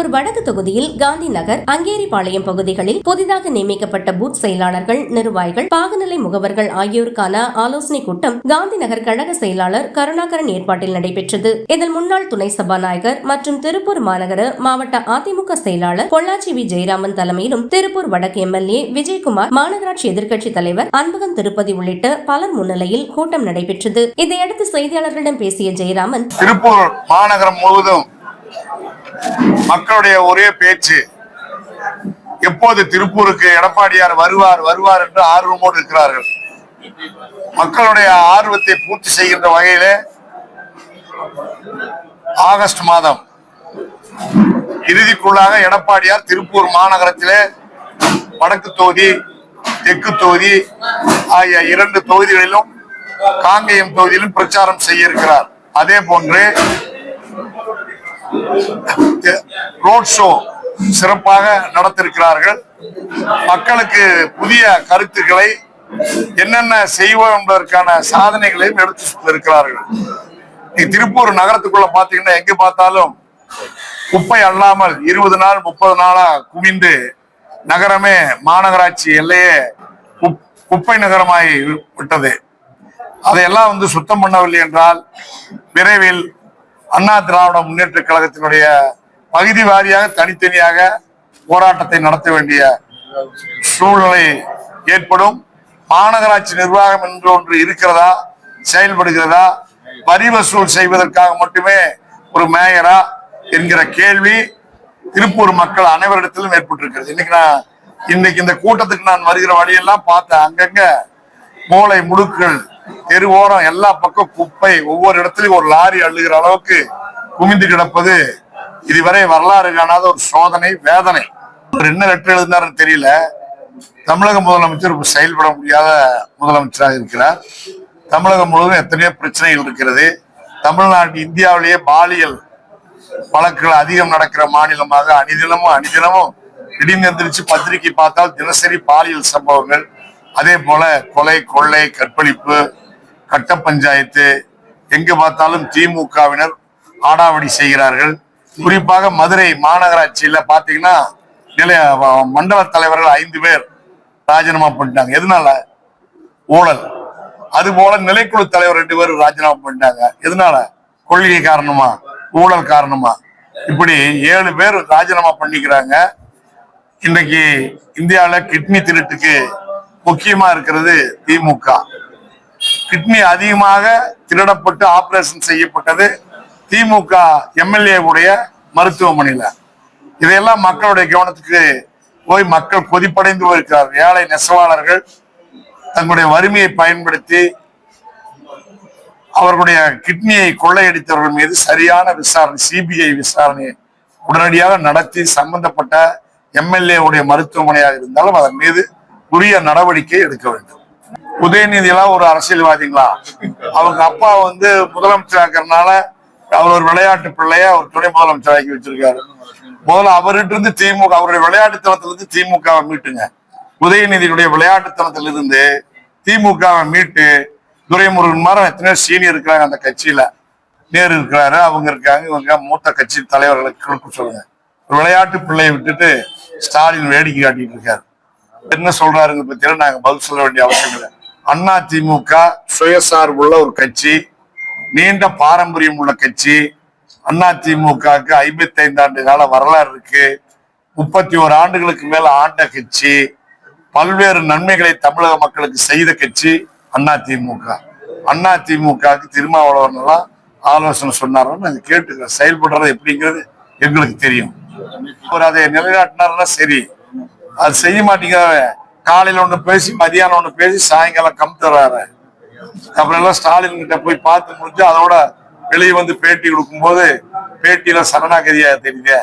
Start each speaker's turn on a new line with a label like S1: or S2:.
S1: திருப்பூர் வடக்கு தொகுதியில் காந்தி நகர் அங்கேரிபாளையம் பகுதிகளில் புதிதாக நியமிக்கப்பட்ட பூத் செயலாளர்கள் நிர்வாகிகள் பாகநிலை முகவர்கள் ஆகியோருக்கான ஆலோசனைக் கூட்டம் காந்தி நகர் கழக செயலாளர் கருணாகரன் ஏற்பாட்டில் நடைபெற்றது. இதில் முன்னாள் துணை சபாநாயகர் மற்றும் திருப்பூர் மாநகர மாவட்ட அதிமுக செயலாளர் பொள்ளாச்சி வி. ஜெயராமன் தலைமையிலும் திருப்பூர் வடக்கு எம்எல்ஏ விஜயகுமார் மாநகராட்சி எதிர்க்கட்சி தலைவர் அன்பகம் திருப்பதி உள்ளிட்ட பலர் முன்னிலையில் கூட்டம் நடைபெற்றது. இதையடுத்து செய்தியாளர்களிடம் பேசிய ஜெயராமன்
S2: திருப்பூர் மாநகரம் முழுவதும் மக்களுடைய ஒரே பேச்சு எப்போது திருப்பூருக்கு எடப்பாடியார் வருவார் வருவார் என்று ஆர்வமோடு இருக்கிறார்கள். மக்களுடைய ஆர்வத்தை பூர்த்தி செய்கின்ற வகையிலே ஆகஸ்ட் மாதம் இறுதிக்குள்ளாக எடப்பாடியார் திருப்பூர் மாநகரத்திலே வடக்கு தொகுதி தெற்கு தொகுதி ஆகிய இரண்டு தொகுதிகளிலும் காங்கேயம் தொகுதியிலும் பிரச்சாரம் செய்ய இருக்கிறார். அதே போன்று ரோட் ஷோ சிறப்பாக நடத்திருக்கிறார்கள். மக்களுக்கு புதிய கருத்துக்களை என்னென்ன செய்வோம் என்பதற்கான சாதனைகளையும் எடுத்து சொல்லிருக்கிறார்கள் நீ திருப்பூர் நகரத்துக்குள்ள பாத்தீங்கன்னா எங்க பார்த்தாலும் குப்பை அல்லாமல் இருபது நாள் முப்பது நாளா குவிந்து நகரமே மாநகராட்சி எல்லையே குப்- குப்பை நகரமாகி விட்டது. அதையெல்லாம் வந்து சுத்தம் பண்ணவில்லை என்றால் விரைவில் அண்ணா திராவிட முன்னேற்ற கழகத்தினுடைய பகுதி வாரியாக தனித்தனியாக போராட்டத்தை நடத்த வேண்டிய சூழ்நிலை ஏற்படும். மாநகராட்சி நிர்வாகம் என்று ஒன்று இருக்கிறதா? செயல்படுகிறதா? வரி வசூல் செய்வதற்காக மட்டுமே ஒரு மேயரா என்கிற கேள்வி திருப்பூர் மக்கள் அனைவரிடத்திலும் ஏற்பட்டிருக்கிறது. இன்னைக்கு நான் இன்னைக்கு இந்த கூட்டத்துக்கு நான் வருகிற வழியெல்லாம் பார்த்தேன் அங்கங்க மூளை முடுக்கள் தெருவோரம் எல்லா பக்கம் குப்பை ஒவ்வொரு இடத்துலயும் ஒரு லாரி அள்ளுகிற அளவுக்கு குமிந்து கிடப்பது இதுவரை வரலாறு காணாத ஒரு சோதனை வேதனை. அவர் என்ன லெட்டர் எழுதினாருன்னு தெரியல. தமிழக முதலமைச்சர் செயல்பட முடியாத முதலமைச்சராக இருக்கிறார். தமிழகம் முழுவதும் எத்தனையோ பிரச்சனைகள் இருக்கிறது. தமிழ்நாடு இந்தியாவிலேயே பாலியல் வழக்குகள் அதிகம் நடக்கிற மாநிலமாக அணிதினமும் அணிதினமும் திடீர்னு எந்திரிச்சு பத்திரிகை பார்த்தால் தினசரி பாலியல் சம்பவங்கள் அதே போல கொலை கொள்ளை கற்பழிப்பு கட்ட பஞ்சாயத்து எங்கு பார்த்தாலும் திமுகவினர் ஆடாவடி செய்கிறார்கள். குறிப்பாக மதுரை மாநகராட்சியில பாத்தீங்கன்னா நிலைய மண்டல தலைவர்கள் ஐந்து பேர் ராஜினாமா பண்ணிட்டாங்க. எதனால? ஊழல். அது போல நிலைக்குழு தலைவர் ரெண்டு பேரும் ராஜினாமா பண்ணிட்டாங்க. எதனால? கொள்கை காரணமா? ஊழல் காரணமா? இப்படி ஏழு பேர் ராஜினாமா பண்ணிக்கிறாங்க. இன்னைக்கு இந்தியாவில் கிட்னி திருட்டுக்கு முக்கியமா இருக்கிறது திமுக. கிட்னி அதிகமாக திருடப்பட்டு ஆபரேஷன் செய்யப்பட்டது திமுக எம்எல்ஏ உடைய மருத்துவமனையில. இதையெல்லாம் மக்களுடைய கவனத்துக்கு போய் மக்கள் கொதிப்படைந்து போயிருக்கிறார். ஏழை நெசவாளர்கள் தங்களுடைய வறுமையை பயன்படுத்தி அவர்களுடைய கிட்னியை கொள்ளையடித்தவர்கள் மீது சரியான விசாரணை சிபிஐ விசாரணையை உடனடியாக நடத்தி சம்பந்தப்பட்ட எம்எல்ஏ உடைய மருத்துவமனையாக இருந்தாலும் அதன் மீது உரிய நடவடிக்கை எடுக்க வேண்டும். உதயநிதியெல்லாம் ஒரு அரசியல்வாதிங்களா? அவங்க அப்பா வந்து முதலமைச்சர் ஆக்கிறதுனால அவர் ஒரு விளையாட்டு பிள்ளைய அவர் துணை முதலமைச்சர் ஆக்கி வச்சிருக்காரு. முதல்ல அவர்கிட்ட இருந்து திமுக அவருடைய விளையாட்டுத்தனத்திலிருந்து திமுகவை மீட்டுங்க. உதயநிதியுடைய விளையாட்டுத்தனத்திலிருந்து திமுகவை மீட்டு துரைமுருகன் மாதிரி எத்தனையோ சீனியர் இருக்கிறாங்க அந்த கட்சியில. நேரு இருக்கிறாரு அவங்க இருக்காங்க இவங்க மூத்த கட்சி தலைவர்களுக்கு கொடுக்க சொல்லுங்க. ஒரு விளையாட்டு பிள்ளையை விட்டுட்டு ஸ்டாலின் வேடிக்கை காட்டிட்டு இருக்காரு. என்ன சொல்றாருங்க பத்தியில நாங்க பதில் சொல்ல வேண்டிய அவசியம் இல்லை. அண்ணா திமுக சுயசார்புள்ள ஒரு கட்சி நீண்ட பாரம்பரியம் உள்ள கட்சி. அண்ணா திமுகவுக்கு ஐம்பத்தி ஐந்து ஆண்டு கால வரலாறு இருக்கு. முப்பத்தி ஓரு ஆண்டுகளுக்கு மேல ஆண்ட கட்சி. பல்வேறு நன்மைகளை தமிழக மக்களுக்கு செய்த கட்சி அண்ணா திமுக. அண்ணா திமுகவுக்கு திருமாவளவன் எல்லாம் ஆலோசனை சொன்னாரோன்னு நாங்க கேட்டுக்கிறோம் செயல்படுறது எப்படிங்கிறது எங்களுக்கு தெரியும். அவர் அதை நிலைநாட்டினாருன்னா சரி. அது செய்ய மாட்டேங்கிறாரு காலையில ஒண்ணு பேசி மதியானம் ஒண்ணு பேசி சாயங்காலம் கம் தர்றாரு அப்புறம் எல்லாம் ஸ்டாலின் கிட்ட போய் பார்த்து முடிஞ்சு அதோட வெளியே வந்து பேட்டி கொடுக்கும்போது பேட்டியில சரணாகதியா தெரியுது.